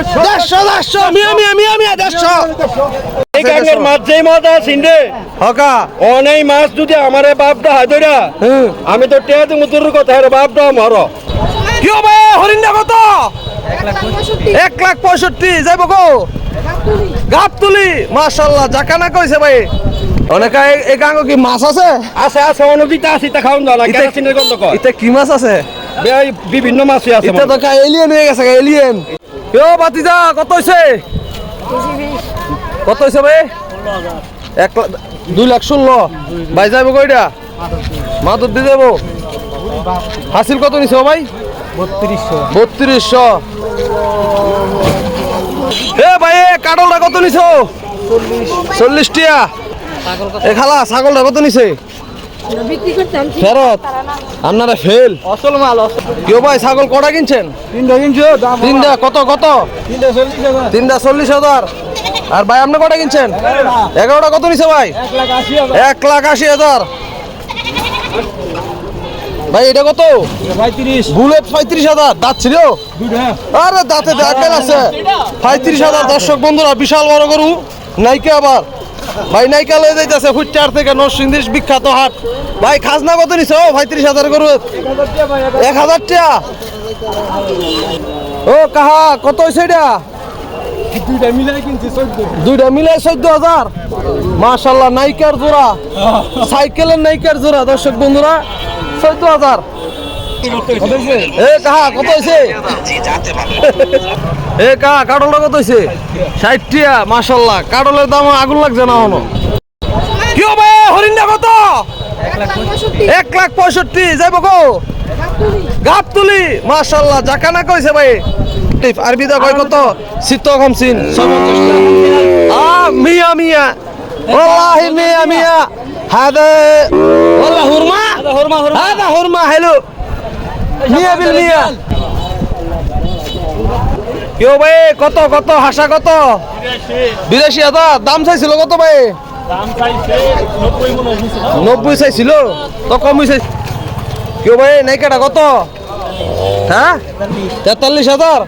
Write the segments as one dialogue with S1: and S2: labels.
S1: দেড়শো দেড়শো মিয়া মিয়া মিয়া মিয়া দেড়শো।
S2: এই গাঙ্গের মাছ যেই মাছ আছে রে
S1: হকা।
S2: অনেক মাছ যদি আমারে হাজরা আমি তো টেয়া তুমি কথা রে বাপ মর
S1: কি হবে হরিণটা কত? এক লাখ পঁয়ষট্টি। যাইব গো গাবতুলি। মাশাল্লাহ জাকানা কইছে ভাই। অনেক এই গাঙ্গ কি মাছ আছে?
S2: আছে আছে অনুদিতা আছে তা খাওন দাও না
S1: ইতে-
S2: কেরাসিনের গন্ধ কর।
S1: ইতে কি মাছ আছে?
S2: বিভিন্ন মাছই আছে
S1: তো এলিয়েন হয়ে। গেছে এলিয়েন কেউ বাতিজা কত হইছে? কত হইছে ভাই? এক দুই লাখ ষোলো। ভাই যাইব কইটা মা দুধ দিয়ে যাব হাসিল কত নিছে ভাই? বত্রিশশো। এ ভাই এ কাটলটা কত নিছো চল্লিশ টিয়া। এ খালা ছাগলটা কত নিছে? ফেরত? আপনারা ফেল?
S2: অসল মাল
S1: কেউ ভাই ছাগল কটা কিনছেন?
S2: তিনটা কিনছো
S1: তিনটা কত কত?
S2: তিনটা চল্লিশ
S1: হাজার। আর ভাই আপনি কটা কিনছেন? এগারোটা। কত নিছে ভাই?
S2: এক লাখ আশি হাজার।
S1: ভাই এটা কত?
S2: পঁয়ত্রিশ।
S1: বুলেট পঁয়ত্রিশ হাজার। দাঁত ছিল?
S2: দুটা
S1: আরে দাঁতে দাঁত আছে? পঁয়ত্রিশ হাজার দর্শক বন্ধুরা বিশাল বড় গরু। নাইকা আবার। ভাই নাইকা লয়ে যাইতেছে ফুটচার থেকে নরসিংদীর বিখ্যাত হাট। ভাই খাজনা কত নিছে? ও পঁয়ত্রিশ হাজার গরু। এক হাজার টাকা ও কাহা কত হয়েছে এটা?
S2: দুইটা মিলাই চোদ্দ।
S1: হাজার। মাশাল্লাহ নাইকার জোড়া। সাইকেলের নাইকার জোড়া দর্শক বন্ধুরা চোদ্দ হাজার। এ কাহা কত হয়েছে এ কাহা কাটলটা কত হয়েছে ষাট টিয়া মাশাল্লাহ কাটলের দাম আগুন লাগছে না হনো কি হবে হরিণটা কত এক লাখ পঁয়ষট্টি যাইব গো গাবতুলি মাশাল্লাহ জাকানা কইছে ভাই আরবি দা কয় কত সিত্ত খামসিন আ মিয়া মিয়া والله মিয়া মিয়া هذا والله هرمة
S2: হুরমা হুরমা
S1: هذا هرمة حلو মিয়া বিল মিয়া কেউ ভাই কত কত হাসা কত? বিরাশি হাজার দাম চাইছিল কত ভাই?
S2: নব্বই
S1: চাইছিল? তো কমই চাই কেউ ভাই নাইকাটা কত? হ্যাঁ? তেতাল্লিশ হাজার?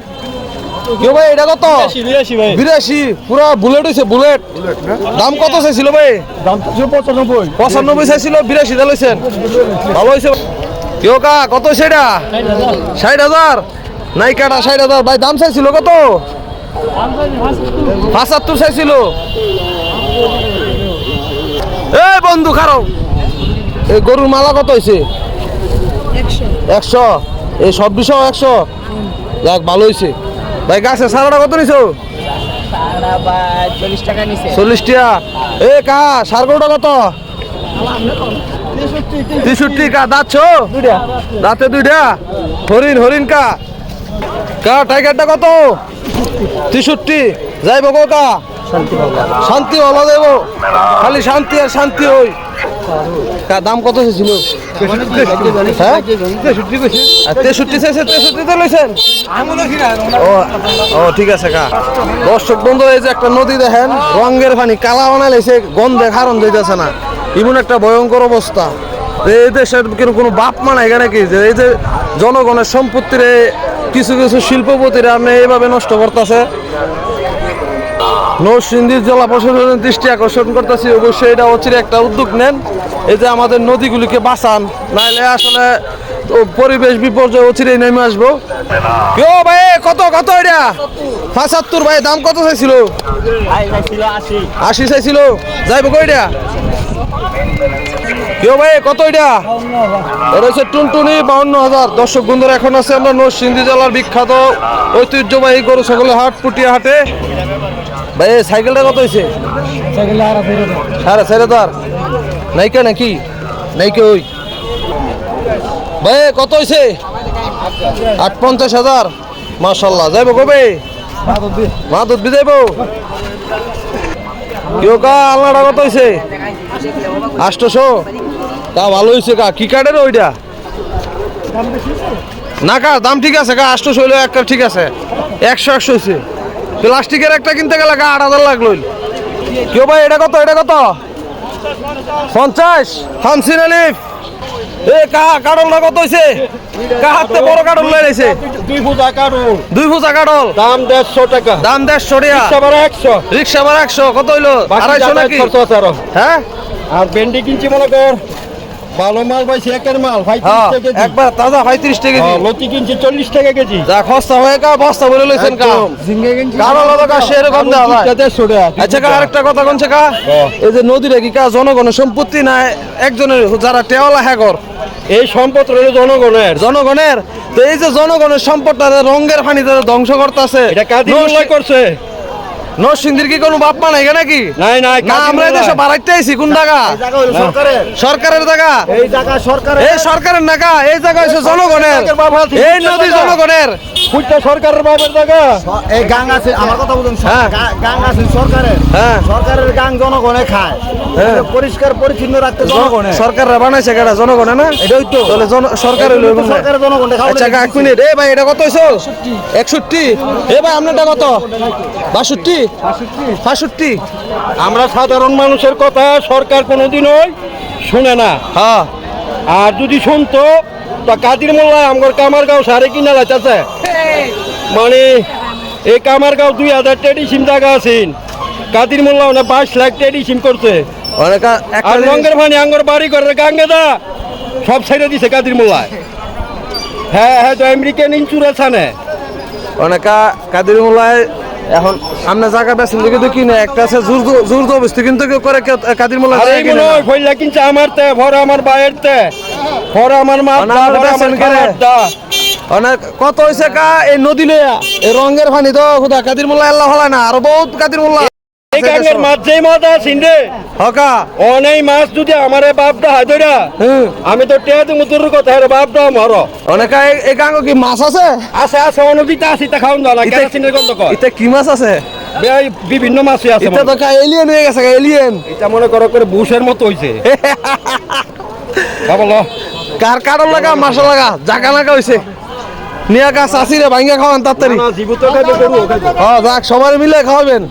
S1: কেউ ভাই এটা কত?
S2: বিরাশি
S1: পুরা বুলেট হয়েছে বুলেট। দাম কত চাইছিল ভাই?
S2: দাম পঁচানব্বই।
S1: পঁচানব্বই চাইছিল বিরাশি দা লইছেন। ভালো হয়েছে কা কত এটা ষাট হাজার? নাইকাটা ষাট হাজার। ভাই দাম চাইছিল কত? পঁচাত্তর চাইছিল। এই বন্ধু খারো এই গরুর মালা কত হয়েছে
S3: একশো।
S1: এই সব বিষয় একশো। যাক ভালো হয়েছে ভাই গাছে সারাটা কত নিছো?
S3: চল্লিশ টাকা নিছে।
S1: চল্লিশ টিয়া এ কা সার গরুটা কত? তেষট্টি কা দাঁতছ? দাঁতে দুইটা? হরিণ হরিণ কা? কা টাইগারটা কত? তেষট্টি। যাইব গো কা? শান্তি ভালো দেব খালি শান্তি আর শান্তি হই। দাম কত ছিল হ্যাঁ? তেষট্টি চাইছে তেষট্টিতে লইছেন। ও ও ঠিক আছে কা। দর্শক বন্ধু এই যে একটা নদী দেখেন রঙের পানি কালা বানাই লাইছে গন্ধে কারণ দিতেছে না। এমন একটা ভয়ঙ্কর অবস্থা। এই দেশের কিন্তু কোনো বাপ মানা এখানে কি যে এই যে জনগণের সম্পত্তিরে কিছু কিছু শিল্পপতিরা আপনি এইভাবে নষ্ট করতেছে। নরসিংদী জেলা প্রশাসনের দৃষ্টি আকর্ষণ করতেছি। অবশ্যই এটা হচ্ছে একটা উদ্যোগ নেন। এই যে আমাদের নদীগুলিকে বাঁচান নাহলে আসলে পরিবেশ বিপর্যয় অচিরেই নেমে আসব। কেউ ভাই কত কত এটা? পঁচাত্তর ভাই দাম কত চাইছিল? আশি। চাইছিল। যাইব কইটা কেউ ভাই কত এটা? এটা হচ্ছে টুনটুনি বাউন্ন হাজার। দর্শক বন্ধুরা এখন আছে আমরা নরসিংদী জেলার বিখ্যাত ঐতিহ্যবাহী গরু সকলের হাট পুটিয়া হাটে। ভাই সাইকেলটা কত হয়েছে সাড়ে চার হাজার নাইকা নাকি? নাইকা ওই। ভাই, কত হয়েছে আট পঞ্চাশ হাজার। মার্শাল্লাহ যাইব কবে? মা দুধ যাইব কেউ কা, আলনাটা কত হয়েছে আষ্টশো তা ভালো হয়েছে কা, কি কার্ডের ওইটা? না কা, দাম ঠিক আছে কা আষ্টশো হইল একটা ঠিক আছে। একশো একশো হয়েছে প্লাস্টিকের একটা কিনতে গেলে কা, আট হাজার লাগল। কেউ ভাই, এটা কত এটা কত? পঞ্চাশ। হামসিন আলিফ এ কাহা কাডলটা কত হইছে? কাহাতে বড় কাডল লই লাইছে?
S2: দুই কারণ
S1: দুই ফুচা কাডল
S2: দাম দেড়শো টাকা।
S1: দাম দেড়শো টাকা
S2: সবার একশো।
S1: রিক্সা ভাড়া একশো কত হইল?
S2: বাকি
S1: আড়াইশো
S2: যাতায়াত
S1: নাকি। হ্যাঁ?
S2: আর ভেন্ডি কিনছি মনে কর। ভালো মাল পাইছি একের মাল ভাই
S1: হ্যাঁ
S2: টাকা কেজি।
S1: একবার তাজা পঁয়ত্রিশ টাকা
S2: হ্যাঁ,
S1: কেজি
S2: লতি কিনছি চল্লিশ টাকা কেজি।
S1: যা খস্তা হয়ে কা বস্তা বলে লইছেন কা কা সেরকম ভাই। আচ্ছা কা আরেকটা কথা কোনছে কা
S2: হ্যাঁ।
S1: এই যে নদীরে কি কা জনগণের সম্পত্তি না একজনের যারা টেওয়ালা হ্যাগর।
S2: এই সম্পদ রইল জনগণের।
S1: জনগণের। তো এই যে জনগণের সম্পদটা রঙের পানিতে ধ্বংস করতেছে।
S2: এটা মোল্লা করছে।
S1: নরসিংদীর কি কোনো বাপ মা নাই নাকি?
S2: নাই নাই
S1: না আমরা এদেশে দেশে বাড়াইতে আইছি কোন জায়গা? সরকারের। জায়গা?
S4: এই জায়গা সরকার
S1: এই সরকারের নাকা এই জায়গা হচ্ছে জনগণের। এই নদী জনগণের।
S2: খুঁজটা সরকারের বাবার জায়গা
S4: এই গাং আছে আমার কথা বলুন
S1: হ্যাঁ।
S4: গাং আছে সরকারের।
S1: হ্যাঁ।
S4: সরকারের গাং জনগণে খায়।
S1: হ্যাঁ।
S4: পরিষ্কার পরিচ্ছন্ন রাখতে জনগণে।
S1: সরকাররা বানাইছে কেটা জনগণে না?
S4: এটাই তো।
S1: তাহলে সরকার।
S4: সরকারের জনগণে খাওয়া
S1: আচ্ছা এক মিনিট। এ ভাই এটা কত হইছো? একষট্টি। এ ভাই আপনারটা কত? বাষট্টি। বাষট্টি।
S2: আমরা সাধারণ মানুষের কথা সরকার কোনোদিনই শুনে না।
S1: হ্যাঁ।
S2: আর যদি শুনতো তো কাদির মোল্লা আমার কামারগাঁও সারে কিনা লাইতেছে মানে এই কামারগাঁও দুই হাজার টেডি সিম টাকা আছেন। কাদির মোল্লা ওনা বাইশ লাখ টেডি সিম করছে। আর রঙ্গের ভানি আঙ্গর বাড়ি করে গাঙ্গে দা সব ছেড়ে দিছে কাদির মোল্লায় হ্যাঁ হ্যাঁ তো আমেরিকান ইন্স্যুরেন্স আনে।
S1: অনেকা কাদির মোল্লায় এখন আমরা জায়গা বেছেন দিকে তো কিনে একটা আছে জোর জোর জবস্তি কিন্তু কেউ করে কাদির মোল্লা
S2: মনে কিনছে আমার তে ভর আমার বায়ের তে। আমার মা?
S1: অনেক কত হইছে কা? এই নদী লইয়া। এই রঙের পানি তো খুদা কাদির মোল্লা আল্লাহ হলা না আর বহুত কাদির মোল্লা
S2: এই গাঙ্গের মাছ যেই মাছ আছেন রে।
S1: হকা
S2: অনেক মাছ যদি আমারে বাপ দা আমি তো টেয়া তুমি তোর কথা রে বাপ দা মর।
S1: অনেকা এই- গাঙ্গ কি মাছ আছে?
S2: আছে আছে অনবিতা আছে তা খাওন দাও না কেরাসিনের গন্ধ কর
S1: ইতে কি মাছ আছে?
S2: বিভিন্ন মাছই আছে
S1: ইতে তো কা এলিয়েন হয়ে গেছে এলিয়েন
S2: এটা মনে করো করে বুশের মতো হইছে।
S1: কার কারণ লাগা মাসা লাগা? জাগা লাগা হইছে নিয়া গাছ আসি রে ভাঙ্গা খাওয়ান তাড়াতাড়ি হ্যাঁ যাক সবাই মিলে খাওয়াবেন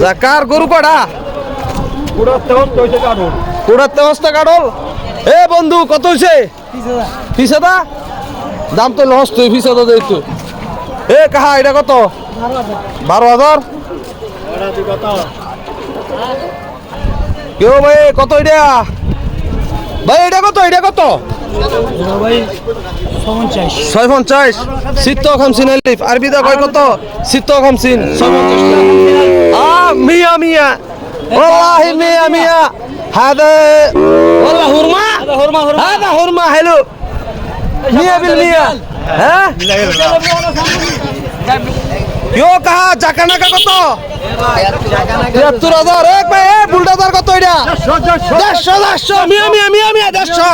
S1: যাক কার গরু কটা
S2: কইছে কারণ
S1: কাটল এ বন্ধু কত হইছে ফিসাদা দাম তো লস তুই ফিসাদা দেই তুই এ কাহা এটা কত? বারো হাজার কেউ ভাই কত এটা ভাই এটা কত এটা কত ছয় পঞ্চাশ সিত্ত খামসিন আলিফ আরবিদা কয় কত সিত্ত খামসিন ছয় পঞ্চাশ টাকা। আ মিয়া মিয়া والله مية مية هذا والله هرمة هذا هرمة حلو مية بالمية ها কিয় কাহা জাকানা কা কত তিয়াত্তর হাজার এক ভাই বুলডাজার কত এটা দেড়শো দেড়শো মিয়া মিয়া মিয়া মিয়া দেড়শো